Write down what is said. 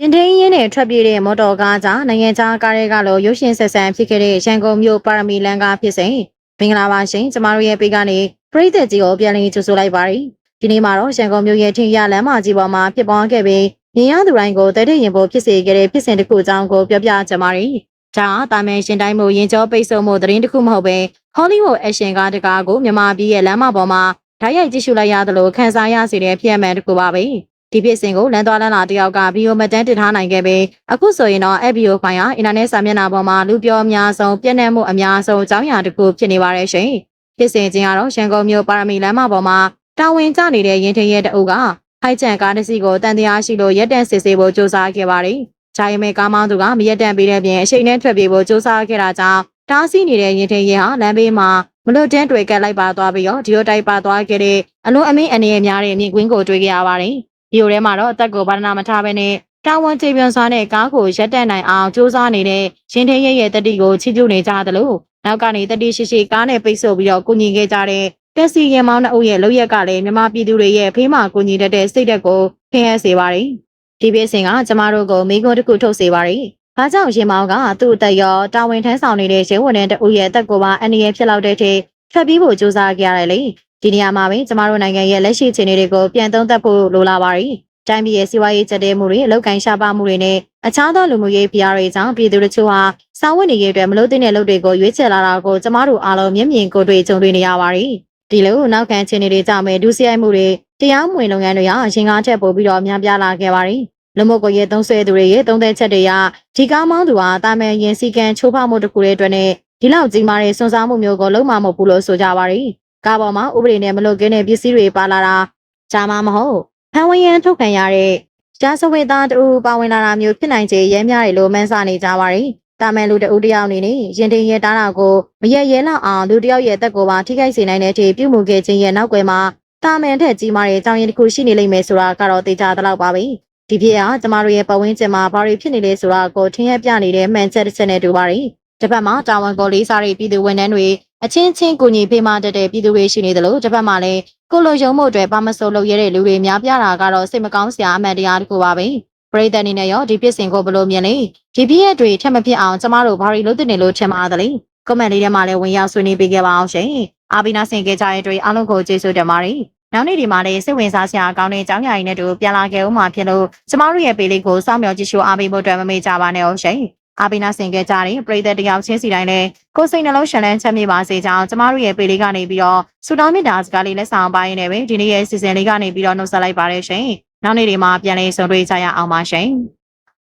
ရင်ထင်းရင်းနဲ့ထွက်ပြေးတဲ့မော်တော်ကားကြောင့်နိုင်ငံခြားကားတွေကလို့ရုပ်ရှင်ဆက်ဆံဖြစ်ခဲ့တဲ့ရန်ကုန်မြို့ပါရမီလမ်းကားဖြစ်စဉ်မင်္ဂလာပါရှင်ကျမတို့ရဲ့ပေကနေပရိသတ်ကြီးကိုပြန်လည်ကြိုဆိုလိုက်ပါရစေဒီနေ့မှာတော့ရန်ကုန်မြို့ရဲ့ထင်ရလမ်းမကြီးပေါ်မှာဖြစ်ပွားခဲ့ပြီးမြင်ရသူတိုင်းကိုတည်တည်ရင်ပေါ်ဖြစ်စေခဲ့တဲ့ဖြစ်စဉ်တစ်ခုအကြောင်းကိုပြောပြချင်ပါတယ်ဒါတာမန်ရှင်တိုင်းမှုရင်ကျောပိတ်ဆို့မှုသတင်းတစ်ခုမဟုတ်ပဲဟောလိဝုဒ်အရှင်ကားတကားကိုမြန်မာပြည်ရဲ့လမ်းမပေါ်မှာဓာတ်ရိုက်ကြည့်ရှုလိုက်ရသလိုခန်းစားရစေတဲ့ဖြစ်အမှန်တစ်ခုပါပဲ ဒီဖြစ်စဉ်ကိုလမ်းသွားလမ်းလာတယောက်ကဗီဒီယိုမတန်းတင်ထားနိုင်ခဲ့ပြီးအခုဆိုရင်တော့ FBO ဖိုင်ဟာအင်တာနက်စာမျက်နှာပေါ်မှာလူပြောအများဆုံးပြည့်နှက်မှုအများဆုံးအကြောင်းအရာတစ်ခုဖြစ်နေပါတယ်ရှင်ဖြစ်စဉ်ချင်းကတော့ရန်ကုန်မြို့ပါရမီလမ်းမပေါ်မှာတာဝန်ကျနေတဲ့ရင်ထင်းရဲတအုပ်ကဖိုက်ချန်ကားတစ်စီးကိုတန်တရားရှိလို့ရက်တန့်စစ်ဆေးဖို့ကြိုးစားခဲ့ပါတယ်။ဂျာယမဲကားမောင်းသူကမရက်တန့်ပေးတဲ့ပြင်အရှိန်နဲ့ထွက်ပြေးဖို့ကြိုးစားခဲ့တာကြောင့်တားဆီးနေတဲ့ရင်ထင်းရဲဟာလမ်းဘေးမှာမလွတ်တမ်းတွေ့ကပ်လိုက်ပါသွားပြီးတော့ဒီလိုတိုက်ပါသွားခဲ့တဲ့အလွန်အမင်းအနေအများတဲ့မြင့်ကွင်းကိုတွေ့ခဲ့ရပါတယ်။ ဒီလိုထဲမှာတော့အသက်ကိုဘာဒနာမထားဘဲနဲ့တာဝန်ကျေပြန်စွာနဲ့ကားကိုရက်တက်နိုင်အောင်စူးစမ်းနေတဲ့ရင်ထင်းရဲရဲ့တတိကိုချီးကျူးနေကြသလိုနောက်ကနေတတိရှိရှိကားနဲ့ပိတ်ဆို့ပြီးတော့ကုညီခဲ့ကြတဲ့တက်စီရင်မောင်းတဲ့အုပ်ရဲ့လောက်ရက်ကလည်းမြန်မာပြည်သူတွေရဲ့ဖေးမာကုညီတတ်တဲ့စိတ်ဓာတ်ကိုဖင်ရစေပါတယ်။ဒီပြည့်စင်ကကျမတို့ကိုမိခွန်းတစ်ခုထုတ်စေပါတယ်။ဘာကြောင့်ရင်မောင်းကသူ့အသက်ရောတာဝန်ထမ်းဆောင်နေတဲ့ရဲဝန်ထမ်းတအုပ်ရဲ့အသက်ကိုပါအန္တရာယ်ဖြစ်လောက်တဲ့ထိထွက်ပြီးဖို့ကြိုးစားကြရတယ်လေ။ ဒီနေရာမှာပဲကျမတို့နိုင်ငံရဲ့လက်ရှိအခြေအနေတွေကိုပြန်သုံးသပ်ဖို့လိုလာပါတယ်။တိုင်းပြည်ရဲ့စီးပွားရေးကျတဲ့မှုတွေအလောက်ကန်ရှားပါမှုတွေနဲ့အခြားသောလူမှုရေးပြားတွေကြောင့်ပြည်သူတို့ချို့ဟာစာဝတ်နေရေးအတွက်မလို့တဲ့လုပ်တွေကိုရွေးချယ်လာတာကိုကျမတို့အားလုံးမျက်မြင်ကိုယ်တွေ့ကြုံတွေ့နေရပါတယ်။ဒီလိုနောက်ခံအခြေအနေတွေကြောင့်ပဲဒုစရိုက်မှုတွေတရားမဝင်လုပ်ငန်းတွေဟာအရင်ကားထက်ပိုပြီးတော့များပြားလာခဲ့ပါတယ်။လူမှုကွန်ရက်သုံးဆွဲသူတွေရဲ့သုံးသက်ချက်တွေကဒီကားမောင်းသူဟာတာမန်ရင်စည်းကမ်းချိုးဖောက်မှုတစ်ခုရဲ့အတွက်နဲ့ဒီလောက်ကြီးမားတဲ့စွန့်စားမှုမျိုးကိုလုံးဝမဟုတ်ဘူးလို့ဆိုကြပါတယ်။ ကားပေါ်မှာဥပဒေနဲ့မလွတ်ကင်းတဲ့ပစ္စည်းတွေပါလာတာဂျာမမဟုတ်ဖန်ဝရန်ထုတ်ခံရတဲ့ရှားစဝေသားတူပါဝင်လာတာမျိုးဖြစ်နိုင်ခြေရဲများတယ်လို့မှန်းဆနေကြပါတယ်။တာမန်လူတဦးတယောက်အနေနဲ့ရင်တင်ရဲတားတာကိုမရရဲလောက်အောင်လူတယောက်ရဲ့အသက်ကိုပါထိခိုက်စေနိုင်တဲ့အထိပြုမှုခဲ့ခြင်းရဲ့နောက်ွယ်မှာတာမန်ထက်ကြီးမားတဲ့အကြောင်းရင်းတစ်ခုရှိနေလိမ့်မယ်ဆိုတာကတော့သိကြသလောက်ပါပဲ။ဒီဖြစ်ဟာကျမတို့ရဲ့ပတ်ဝန်းကျင်မှာဘာတွေဖြစ်နေလဲဆိုတာကိုထင်ရပြနေတဲ့မှန်ချက်တစ်ချက်နဲ့တူပါတယ်။ တစ်ဖက်မှာတာဝန်ကိုလေးစားတဲ့ပြည်သူဝန်ထမ်းတွေအချင်းချင်းကိုညီဖေးမတတ်တဲ့ပြည်သူတွေရှိနေတယ်လို့တစ်ဖက်မှာလည်းကိုလိုရုံမှုတွေပါမစိုးလို့ရတဲ့လူတွေများပြားတာကတော့စိတ်မကောင်းစရာအမှန်တရားတစ်ခုပါပဲ။ပရိသတ်အနေနဲ့ရောဒီပြစ်စင်ကိုဘယ်လိုမြင်လဲဒီပြည့်ရက်တွေထက်မဖြစ်အောင်ကျမတို့ဘာတွေလုပ်တင်နေလို့ထင်ပါသလဲကွန်မန့်လေးထဲမှာလည်းဝင်ရောက်ဆွေးနွေးပေးခဲ့ပါအောင်ရှင်အာဘီနာဆင်ခဲ့ကြတဲ့အတွက်အားလုံးကိုကျေးဇူးတင်ပါတယ်နောက်နေ့ဒီမှာလည်းစိတ်ဝင်စားစရာအကောင်းတဲ့အကြောင်းအရာတွေနဲ့တူပြန်လာခဲ့ဦးမှာဖြစ်လို့ကျမတို့ရဲ့ပေလေးကိုစောင့်မျှော်ကြည့်ရှုအားပေးဖို့အတွက်မမေ့ကြပါနဲ့အောင်ရှင် အာဘီနာဆင်ခဲ့ကြတဲ့ပရိသတ်တယောက်ချင်းစီတိုင်းလည်းကိုယ်စိတ်နှလုံးရှင်လန်းချက်မြေပါစေကြောင်းကျမတို့ရဲ့ပေလေးကနေပြီးတော့စူတောင်းမြတ်တာစကားလေးလက်ဆောင်ပိုင်းနေပဲဒီနေ့ရဲ့စီစဉ်လေးကနေပြီးတော့နှုတ်ဆက်လိုက်ပါရရှင်နောက်နေ့ဒီမှာပြန်လည်ဆုံတွေ့ကြရအောင်ပါရှင်